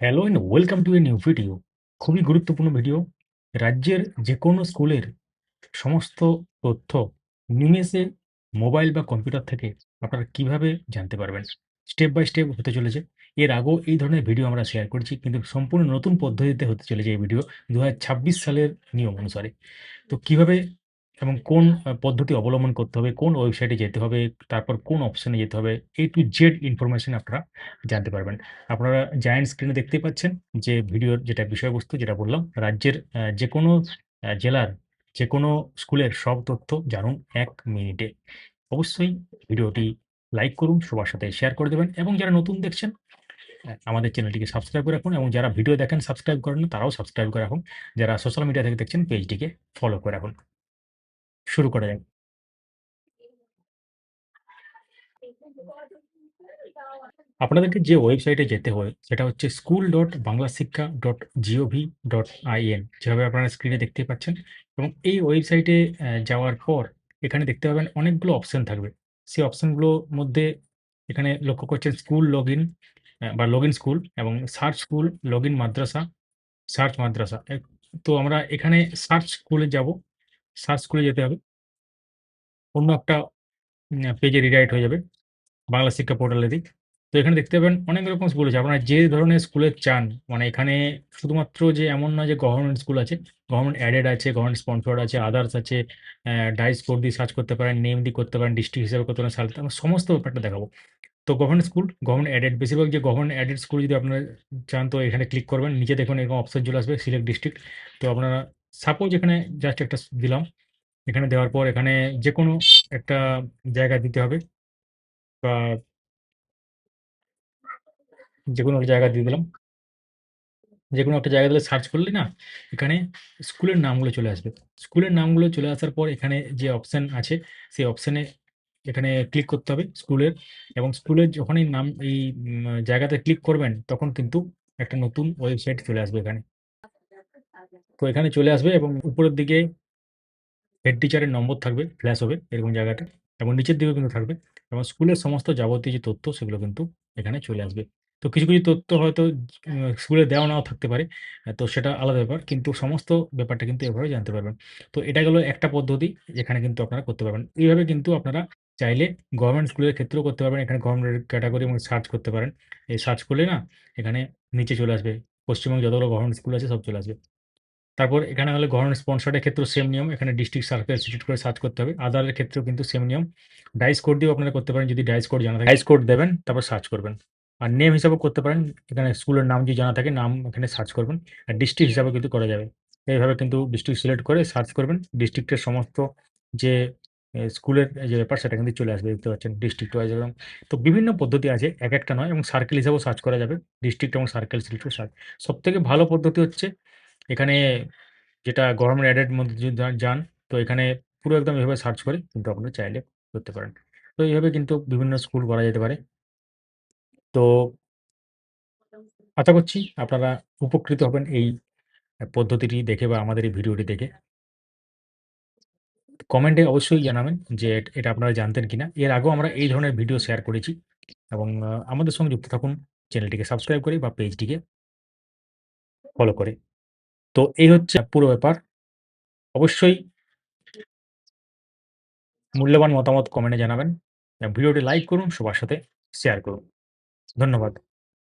Hello and welcome to a new video খুবই গুরুত্বপূর্ণ video রাজ্যের যে কোনো স্কুলের সমস্ত তথ্য নিমেষে মোবাইল বা কম্পিউটার থেকে আপনারা কীভাবে জানতে পারবেন? স্টেপ বাই স্টেপ হতে চলেছে। এর আগেও এই ধরনের ভিডিও আমরা শেয়ার করেছি, কিন্তু সম্পূর্ণ নতুন পদ্ধতিতে হতে চলেছে এই ভিডিও দু হাজার ছাব্বিশ সালের নিয়ম অনুসারে। তো কীভাবে এবং কোন পদ্ধতি অবলম্বন করতে হবে, কোন ওয়েবসাইটে যেতে হবে, তারপর কোন অপশনে যেতে হবে এ টু জেড ইনফরমেশন আপনারা জানতে পারবেন। আপনারা জায়েন্ট স্ক্রিনে দেখতেই পাচ্ছেন যে ভিডিওর যেটা বিষয়বস্তু যেটা বললাম, রাজ্যের যে কোনো জেলার, যে কোনো স্কুলের সব তথ্য জানুন এক মিনিটে। অবশ্যই ভিডিওটি লাইক করুন, সবার সাথে শেয়ার করে দেবেন এবং যারা নতুন দেখছেন আমাদের চ্যানেলটিকে সাবস্ক্রাইব করে রাখুন এবং যারা ভিডিও দেখেন সাবস্ক্রাইব করেন তারাও সাবস্ক্রাইব করে রাখুন। যারা সোশ্যাল মিডিয়া থেকে দেখছেন পেজটিকে ফলো করে রাখুন। শুরু করা যাক আপনাদেরকে যে ওয়েবসাইটে যেতে হয়, সেটা হচ্ছে স্কুল ডট বাংলা শিক্ষা ডট জিওভি ডট আইএন যেভাবে আপনারা স্ক্রিনে দেখতে পাচ্ছেন। এবং এই ওয়েবসাইটে যাওয়ার পর এখানে দেখতে পাবেন অনেকগুলো অপশন থাকবে। সেই অপশনগুলোর মধ্যে এখানে লক্ষ্য করছেন স্কুল লগ ইন বা লগ ইন স্কুল এবং সার্চ স্কুল লগ ইন মাদ্রাসা সার্চ মাদ্রাসা। তো আমরা এখানে সার্চ স্কুলে যাব। সার্চ স্কুলে যেতে হবে। অন্য একটা পেজে রিডাইরেক্ট হয়ে যাবে, বাংলা শিক্ষা পোর্টালের দিক। তো এখানে দেখতে পাবেন অনেক রকম স্কুল আছে। আপনারা যে ধরনের স্কুলে চান মানে এখানে শুধুমাত্র যে এমন নয় যে গভর্নমেন্ট স্কুল আছে গভর্নমেন্ট অ্যাডেড আছে গভর্নমেন্ট স্পন্সর্ড আছে আদার্স আছে ডাইস কোড দিয়ে সার্চ করতে পারেন নেম দিয়ে করতে পারেন ডিস্ট্রিক্ট হিসাবে করতে পারেন সাল আমরা সমস্ত ব্যাপারটা দেখাবো। তো গভর্নমেন্ট স্কুল গভর্নমেন্ট অ্যাডেড বেশিরভাগ যে গভর্নমেন্ট অ্যাডেড স্কুল যদি আপনারা চান, তো এখানে ক্লিক করবেন। নিচে দেখুন এরকম অপশন চলে আসবে সিলেক্ট ডিস্ট্রিক্ট তো আপনারা সাপোজ এখানে জাস্ট একটা দিলাম। এখানে দেওয়ার পর এখানে যে কোনো একটা জায়গা দিতে হবে। বা যে কোনো একটা জায়গা দিয়ে দিলাম। যে কোনো একটা জায়গা দিলে সার্চ করলে না, এখানে স্কুলের নামগুলো চলে আসবে। স্কুলের নামগুলো চলে আসার পর এখানে যে অপশান আছে, সেই অপশানে এখানে ক্লিক করতে হবে স্কুলের। এবং স্কুলের যখনই নাম, এই জায়গাতে ক্লিক করবেন, তখন কিন্তু একটা নতুন ওয়েবসাইট চলে আসবে এখানে। তো এখানে চলে আসবে এবং উপরের দিকে হেড টিচারের নম্বর থাকবে ফ্ল্যাশ হবে এরকম জায়গাটা। এবং নিচের দিকেও কিন্তু থাকবে। এবং স্কুলের সমস্ত যাবতীয় যে তথ্য, সেগুলো কিন্তু এখানে চলে আসবে। তো কিছু কিছু তথ্য হয়তো স্কুলে দেওয়া নাও থাকতে পারে। তো সেটা আলাদা ব্যাপার। কিন্তু সমস্ত ব্যাপারটা কিন্তু এভাবে জানতে পারবেন। তো এটা গেলো একটা পদ্ধতি যেখানে কিন্তু আপনারা করতে পারবেন। এইভাবে কিন্তু আপনারা চাইলে গভর্নমেন্ট স্কুলের ক্ষেত্রেও করতে পারবেন। এখানে গভর্নমেন্ট ক্যাটাগরি এবং সার্চ করতে পারেন। এই সার্চ করলে না, এখানে নিচে চলে আসবে। পশ্চিমবঙ্গে যতগুলো গভর্নমেন্ট স্কুল আছে, সব চলে আসবে। তারপর এখানে হলে গভর্নমেন্ট স্পন্সরের ক্ষেত্রে সেম নিয়ম। এখানে ডিস্ট্রিক্ট সার্কেল সিলেক্ট করে সার্চ করতে হবে। আদারের ক্ষেত্রেও কিন্তু সেম নিয়ম। ডাইস কোড দিয়েও আপনারা করতে পারেন। যদি ডাইস কোড জানা থাকে ডাইস কোড দেবেন তারপর সার্চ করবেন। আর নেম হিসাবে করতে পারেন। এখানে স্কুলের নাম যদি জানা থাকে নাম এখানে সার্চ করবেন। আর ডিস্ট্রিক্ট হিসাবে কিন্তু করা যাবে। এইভাবে কিন্তু ডিস্ট্রিক্ট সিলেক্ট করে সার্চ করবেন। ডিস্ট্রিক্টের সমস্ত যে স্কুলের যে ব্যাপার সেটা কিন্তু চলে আসবে। দেখতে পাচ্ছেন ডিস্ট্রিক্ট ওয়াইজ এবং তো বিভিন্ন পদ্ধতি আছে এক একটা নয় এবং সার্কেল হিসাবেও সার্চ করা যাবে। ডিস্ট্রিক্ট এবং সার্কেল সিলেক্ট করে সার্চ সব থেকে ভালো পদ্ধতি হচ্ছে এখানে যেটা গভর্নমেন্ট অ্যাডেড মধ্যে যদি যান, তো এখানে পুরো একদম এভাবে সার্চ করে কিন্তু আপনারা চাইলে করতে পারেন। তো এইভাবে কিন্তু বিভিন্ন স্কুল করা যেতে পারে। তো আশা করছি আপনারা উপকৃত হবেন এই পদ্ধতিটি দেখে বা আমাদের এই ভিডিওটি দেখে। কমেন্টে অবশ্যই জানাবেন যে এটা আপনারা জানতেন কিনা। এর আগেও আমরা এই ধরনের ভিডিও শেয়ার করেছি এবং আমাদের সঙ্গে যুক্ত থাকুন। চ্যানেলটিকে সাবস্ক্রাইব করে বা পেজটিকে ফলো করে। তো এই হচ্ছে পুরো ব্যাপার। অবশ্যই মূল্যবান মতামত কমেন্টে জানাবেন। ভিডিওটি লাইক করুন, সবার সাথে শেয়ার করুন। ধন্যবাদ।